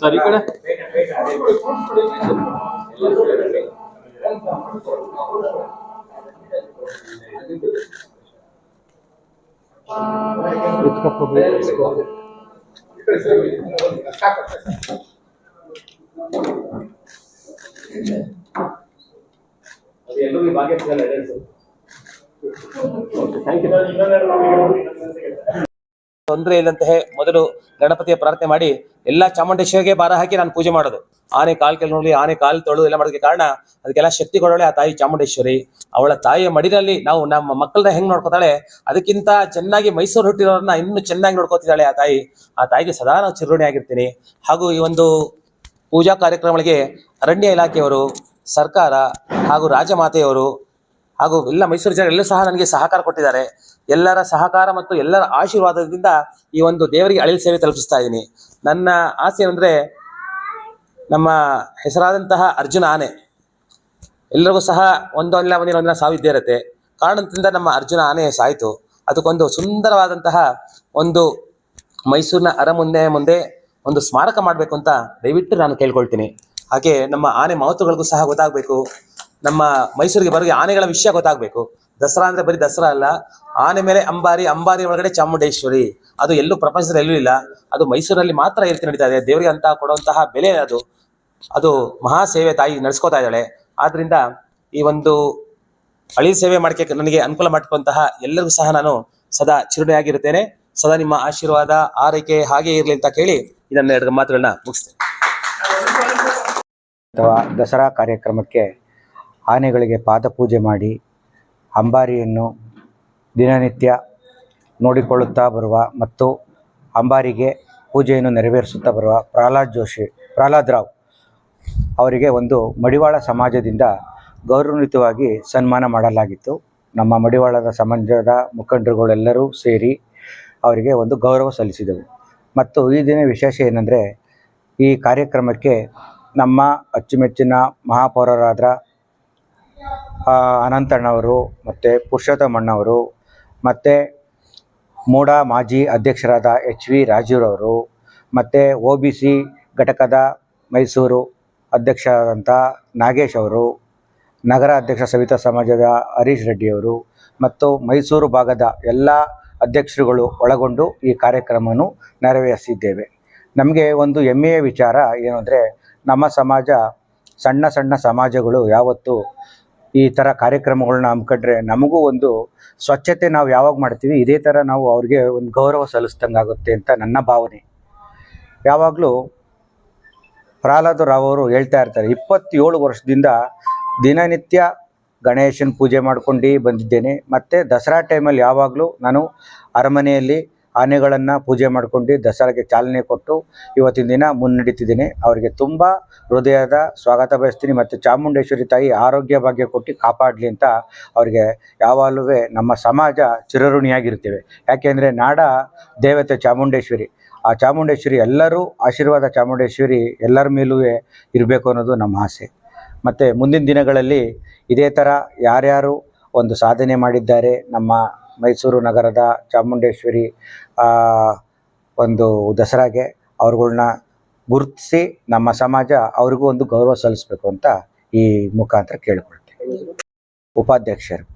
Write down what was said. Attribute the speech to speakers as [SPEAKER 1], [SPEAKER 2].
[SPEAKER 1] Sir ಈ ಕಡೆ
[SPEAKER 2] ಎಲ್ಲರಿಗೂ ಭಾಗ್ಯ ಸಿಗಲ್ಲ ಹೇಳಿ
[SPEAKER 3] ತೊಂದರೆ ಇಲ್ಲಂತಹ ಮೊದಲು ಗಣಪತಿಯ ಪ್ರಾರ್ಥನೆ ಮಾಡಿ ಎಲ್ಲಾ ಚಾಮುಂಡೇಶ್ವರಿಗೆ ಬಾರ ಹಾಕಿ ನಾನು ಪೂಜೆ ಮಾಡೋದು. ಆನೆ ಕಾಲ್ ಕೆಲ ನೋಡಿ ಆನೆ ಕಾಲು ತೊಳೆದು ಎಲ್ಲ ಮಾಡೋದಕ್ಕೆ ಕಾರಣ ಅದಕ್ಕೆಲ್ಲ ಶಕ್ತಿ ಕೊಡೋಳೆ ಆ ತಾಯಿ ಚಾಮುಂಡೇಶ್ವರಿ. ಅವಳ ತಾಯಿಯ ಮಡಿನಲ್ಲಿ ನಾವು ನಮ್ಮ ಮಕ್ಕಳನ್ನ ಹೆಂಗ್ ನೋಡ್ಕೋತಾಳೆ, ಅದಕ್ಕಿಂತ ಚೆನ್ನಾಗಿ ಮೈಸೂರು ಹುಟ್ಟಿರೋರನ್ನ ಇನ್ನೂ ಚೆನ್ನಾಗಿ ನೋಡ್ಕೋತಿದ್ದಾಳೆ ಆ ತಾಯಿ. ಆ ತಾಯಿಗೆ ಸದಾ ನಾವು ಚಿರುಣಿ ಆಗಿರ್ತೀನಿ. ಹಾಗೂ ಈ ಒಂದು ಪೂಜಾ ಕಾರ್ಯಕ್ರಮಗಳಿಗೆ ಅರಣ್ಯ ಇಲಾಖೆಯವರು, ಸರ್ಕಾರ ಹಾಗೂ ರಾಜಮಾತೆಯವರು ಹಾಗೂ ಎಲ್ಲ ಮೈಸೂರು ಜನರೆಲ್ಲೂ ಸಹ ನನಗೆ ಸಹಕಾರ ಕೊಟ್ಟಿದ್ದಾರೆ. ಎಲ್ಲರ ಸಹಕಾರ ಮತ್ತು ಎಲ್ಲರ ಆಶೀರ್ವಾದದಿಂದ ಈ ಒಂದು ದೇವರಿಗೆ ಅಳಿಲ್ ಸೇವೆ ತಲುಪಿಸ್ತಾ ಇದ್ದೀನಿ. ನನ್ನ ಆಸೆ ಏನಂದ್ರೆ ನಮ್ಮ ಹೆಸರಾದಂತಹ ಅರ್ಜುನ ಆನೆ. ಎಲ್ಲರಿಗೂ ಸಹ ಒಂದೊಂದಿನ ಒಂದಿನ ಒಂದಿನ ಸಾವಿದ್ದೇ ಇರುತ್ತೆ. ಕಾರಣದಿಂದ ನಮ್ಮ ಅರ್ಜುನ ಆನೆ ಸಾಯಿತು. ಅದಕ್ಕೊಂದು ಸುಂದರವಾದಂತಹ ಒಂದು ಮೈಸೂರಿನ ಅರ ಮುಂದೆ ಒಂದು ಸ್ಮಾರಕ ಮಾಡಬೇಕು ಅಂತ ದಯವಿಟ್ಟು ನಾನು ಕೇಳ್ಕೊಳ್ತೀನಿ. ಹಾಗೆ ನಮ್ಮ ಆನೆ ಮಹತ್ವಗಳಿಗೂ ಸಹ ಗೊತ್ತಾಗಬೇಕು. ನಮ್ಮ ಮೈಸೂರಿಗೆ ಬರೋ ಆನೆಗಳ ವಿಷಯ ಗೊತ್ತಾಗಬೇಕು. ದಸರಾ ಅಂದ್ರೆ ಬರೀ ದಸರಾ ಅಲ್ಲ, ಆನೆ ಮೇಲೆ ಅಂಬಾರಿ ಅಂಬಾರಿ ಒಳಗಡೆ ಚಾಮುಂಡೇಶ್ವರಿ. ಅದು ಎಲ್ಲೂ ಪ್ರಪಂಚದಲ್ಲಿ ಎಲ್ಲೂ ಇಲ್ಲ. ಅದು ಮೈಸೂರಲ್ಲಿ ಮಾತ್ರ ಇರ್ತಿ ರೀತಿ ನಡೀತಾ ಇದೆ. ದೇವರಿಗೆ ಅಂತ ಕೊಡುವಂತಹ ಬೆಲೆ ಅದು. ಅದು ಮಹಾ ಸೇವೆ ತಾಯಿ ನಡೆಸ್ಕೋತಾ ಇದ್ದಾಳೆ. ಆದ್ರಿಂದ ಈ ಒಂದು ಅಳಿ ಸೇವೆ ಮಾಡಕ್ಕೆ ನನಗೆ ಅನುಕೂಲ ಮಾಡ್ಕೊಂತಹ ಎಲ್ಲರಿಗೂ ಸಹ ನಾನು ಸದಾ ಚಿರುಣೆಯಾಗಿರುತ್ತೇನೆ ಸದಾ ನಿಮ್ಮ ಆಶೀರ್ವಾದ, ಆರೈಕೆ ಹಾಗೆ ಇರಲಿ ಅಂತ ಕೇಳಿ ಇದನ್ನು ಎರಡು ಮಾತುಗಳನ್ನ ಮುಗಿಸ್ತೇನೆ.
[SPEAKER 4] ಅಥವಾ ದಸರಾ ಕಾರ್ಯಕ್ರಮಕ್ಕೆ ಆನೆಗಳಿಗೆ ಪಾದಪೂಜೆ ಮಾಡಿ ಅಂಬಾರಿಯನ್ನು ದಿನನಿತ್ಯ ನೋಡಿಕೊಳ್ಳುತ್ತಾ ಬರುವ ಮತ್ತು ಅಂಬಾರಿಗೆ ಪೂಜೆಯನ್ನು ನೆರವೇರಿಸುತ್ತಾ ಬರುವ ಪ್ರಹ್ಲಾದ್ ಜೋಶಿ, ಪ್ರಹ್ಲಾದ್ ರಾವ್ ಅವರಿಗೆ ಒಂದು ಮಡಿವಾಳ ಸಮಾಜದಿಂದ ಗೌರವಾನ್ವಿತವಾಗಿ ಸನ್ಮಾನ ಮಾಡಲಾಗಿತ್ತು. ನಮ್ಮ ಮಡಿವಾಳದ ಸಮಾಜದ ಮುಖಂಡರುಗಳೆಲ್ಲರೂ ಸೇರಿ ಅವರಿಗೆ ಒಂದು ಗೌರವ ಸಲ್ಲಿಸಿದೆವು. ಮತ್ತು ಈ ದಿನ ವಿಶೇಷ ಏನಂದರೆ ಈ ಕಾರ್ಯಕ್ರಮಕ್ಕೆ ನಮ್ಮ ಅಚ್ಚುಮೆಚ್ಚಿನ ಮಹಾಪೌರರಾದ ಅನಂತಣ್ಣವರು ಮತ್ತು ಪುರುಷೋತ್ತಮಣ್ಣವರು ಮತ್ತು ಮೂಡ ಮಾಜಿ ಅಧ್ಯಕ್ಷರಾದ ಎಚ್ ವಿ ರಾಜೀವ್ರವರು ಮತ್ತು ಒ ಬಿ ಸಿ ಘಟಕದ ಮೈಸೂರು ಅಧ್ಯಕ್ಷರಾದಂಥ ನಾಗೇಶ್ ಅವರು, ನಗರ ಅಧ್ಯಕ್ಷ ಸವಿತಾ ಸಮಾಜದ ಹರೀಶ್ ರೆಡ್ಡಿಯವರು ಮತ್ತು ಮೈಸೂರು ಭಾಗದ ಎಲ್ಲ ಅಧ್ಯಕ್ಷರುಗಳು ಒಳಗೊಂಡು ಈ ಕಾರ್ಯಕ್ರಮವನ್ನು ನೆರವೇರಿಸಿದ್ದೇವೆ. ನಮಗೆ ಒಂದು ಹೆಮ್ಮೆಯ ವಿಚಾರ ಏನು ನಮ್ಮ ಸಮಾಜ ಸಣ್ಣ ಸಣ್ಣ ಸಮಾಜಗಳು ಯಾವತ್ತು ಈ ಥರ ಕಾರ್ಯಕ್ರಮಗಳನ್ನ ಹಮ್ಮಿಕೊಂಡ್ರೆ ನಮಗೂ ಒಂದು ಸ್ವಚ್ಛತೆ ನಾವು ಯಾವಾಗ ಮಾಡ್ತೀವಿ, ಇದೇ ಥರ ನಾವು ಅವ್ರಿಗೆ ಒಂದು ಗೌರವ ಸಲ್ಲಿಸ್ದಂಗೆ ಆಗುತ್ತೆ ಅಂತ ನನ್ನ ಭಾವನೆ. ಯಾವಾಗಲೂ ಪ್ರಹ್ಲಾದ್ ರಾವ್ ಅವರು ಹೇಳ್ತಾ ಇರ್ತಾರೆ, ಇಪ್ಪತ್ತೇಳು ವರ್ಷದಿಂದ ದಿನನಿತ್ಯ ಗಣೇಶನ ಪೂಜೆ ಮಾಡ್ಕೊಂಡು ಬಂದಿದ್ದೇನೆ, ಮತ್ತು ದಸರಾ ಟೈಮಲ್ಲಿ ಯಾವಾಗಲೂ ನಾನು ಅರಮನೆಯಲ್ಲಿ ಆನೆಗಳನ್ನು ಪೂಜೆ ಮಾಡ್ಕೊಂಡು ದಸರಾಗೆ ಚಾಲನೆ ಕೊಟ್ಟು ಇವತ್ತಿನ ದಿನ ಮುನ್ನಡೀತಿದ್ದೀನಿ. ಅವರಿಗೆ ತುಂಬ ಹೃದಯದ ಸ್ವಾಗತ ಬಯಸ್ತೀನಿ ಮತ್ತು ಚಾಮುಂಡೇಶ್ವರಿ ತಾಯಿ ಆರೋಗ್ಯ ಭಾಗ್ಯ ಕೊಟ್ಟು ಕಾಪಾಡಲಿ ಅಂತ ಅವರಿಗೆ ಯಾವಾಗಲೂ ನಮ್ಮ ಸಮಾಜ ಚಿರಋಣಿಯಾಗಿರ್ತೇವೆ ಯಾಕೆಂದರೆ ನಾಡ ದೇವತೆ ಚಾಮುಂಡೇಶ್ವರಿ. ಆ ಚಾಮುಂಡೇಶ್ವರಿ ಎಲ್ಲರೂ ಆಶೀರ್ವಾದ ಚಾಮುಂಡೇಶ್ವರಿ ಎಲ್ಲರ ಮೇಲೂ ಇರಬೇಕು ಅನ್ನೋದು ನಮ್ಮ ಆಸೆ. ಮತ್ತು ಮುಂದಿನ ದಿನಗಳಲ್ಲಿ ಇದೇ ಥರ ಯಾರ್ಯಾರು ಒಂದು ಸಾಧನೆ ಮಾಡಿದ್ದಾರೆ ನಮ್ಮ ಮೈಸೂರು ನಗರದ ಚಾಮುಂಡೇಶ್ವರಿ ಒಂದು ದಸರಾಗೆ ಅವ್ರುಗಳ್ನ ಗುರುತಿಸಿ ನಮ್ಮ ಸಮಾಜ ಅವ್ರಿಗೂ ಒಂದು ಗೌರವ ಸಲ್ಲಿಸಬೇಕು ಅಂತ ಈ ಮುಖಾಂತರ ಕೇಳಿಕೊಳ್ತೀವಿ. ಉಪಾಧ್ಯಕ್ಷರು.